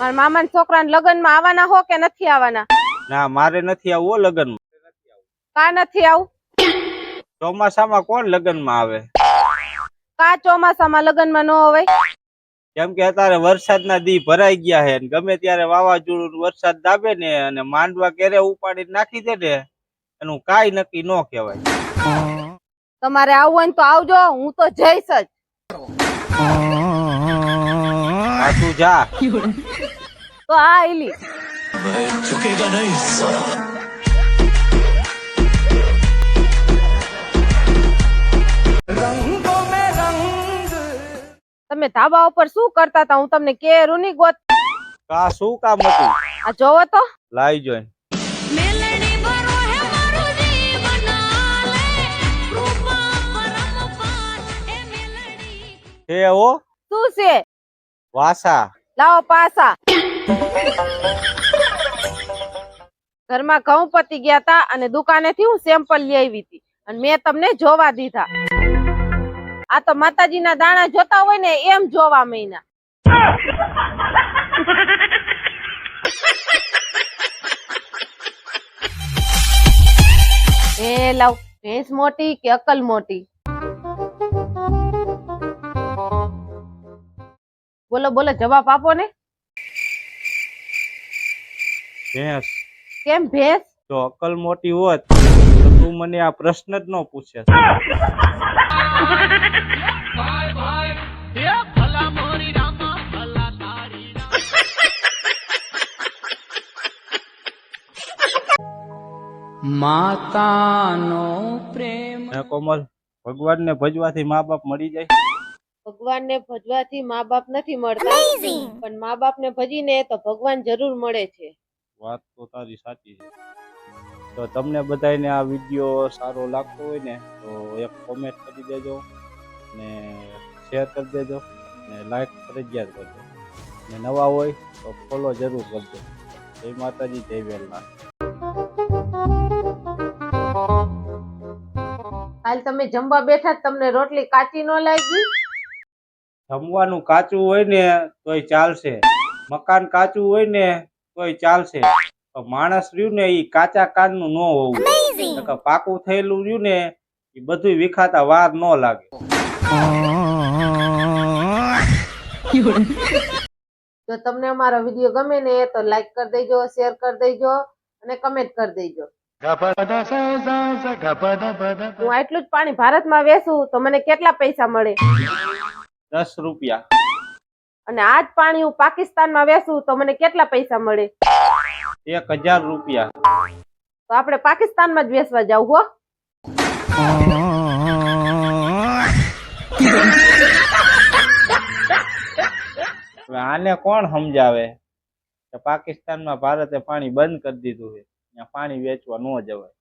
મારા મામા છોકરાના લગ્નમાં આવવાના હો કે નથી આવવાના? ના મારે નથી આવવું લગ્ન કા નથી આવું? ચોમાસામાં કોણ લગ્નમાં આવે? કા ચોમાસામાં લગ્નમાં ન હોય? કેમ કે અત્યારે વરસાદના દી ભરાઈ ગયા છે ગમે ત્યારે વાવાઝોડું વરસાદ દાબે ને અને માંડવા કેરે ઉપાડી નાખી દે ને એનું કાઈ નક્કી ન કહેવાય. તમારે આવવું હોય ને તો આવજો હું તો જઈશ જ. તું જા. તો આ આયલી. તમે ધાબા ઉપર શું કરતા હતા? હું તમને કેરું ની ગોત કા શું કામ હતું? આ જોવો તો. લાવી જોઈ હે મારું જીવન આલે કૃપા પરમપાર એ ઓ શું છે? વાસા. લાવો પાસા. ઘરમાં ઘઉં પતી ગયા તા અને દુકાનેથી હું સેમ્પલ લઈ આવી હતી અને મેં તમને જોવા દીધા. આ તો માતાજીના દાણા જોતા હોય ને એમ જોવા મહિના એ લાવ, ભેંસ મોટી કે અકલ મોટી? બોલો બોલો, જવાબ આપો ને. ભેંસ. કેમ ભેંસ? જો અકલ મોટી હોત તો તું મને આ પ્રશ્ન જ ન પૂછે. માતાનો પ્રેમ. કોમલ કોમલ ભગવાનને ભજવાથી મા બાપ મળી જાય. ભગવાન ને ભજવાથી મા બાપ નથી મળતા. પણ મા બાપ ને ભજીને તો ભગવાન જરૂર મળે છે. વાત તો તારી સાચી છે. તો તમને બધાને આ વીડિયો સારો લાગતો હોય ને તો એક કોમેન્ટ કરી દેજો ને શેર કરી દેજો ને લાઈક ફરજિયાત કરજો. ને નવા હોય તો ફોલો જરૂર કરજો. જય માતાજી જય વેલનાથ. કાલ તમે જમવા બેઠા તમને રોટલી કાચી ન લાગી? જમવાનું કાચું હોય ને તોય ચાલશે. મકાન કાચું હોય ને તોય ચાલશે. માણસ રહ્યું ને એ કાચા કાનનું ન હોવું. પાકું થયેલું રહ્યું ને એ બધું વિખાતા વાર ન લાગે. જો તમને અમારો વીડિયો ગમે ને તો લાઈક કરી દેજો શેર કરી દેજો અને કમેન્ટ કરી દેજો. હું આટલું જ પાણી ભારતમાં વેચું તો મને કેટલા પૈસા મળે? દસ રૂપિયા. અને આ જ પાણી હું પાકિસ્તાનમાં વેચું તો મને કેટલા પૈસા મળે? એક હજાર રૂપિયા. તો આપણે પાકિસ્તાનમાં જ વેચવા જાવ હો. આને કોણ સમજાવે? કે પાકિસ્તાનમાં ભારતે પાણી બંધ કરી દીધું છે. પાણી વેચવા ન જવાય.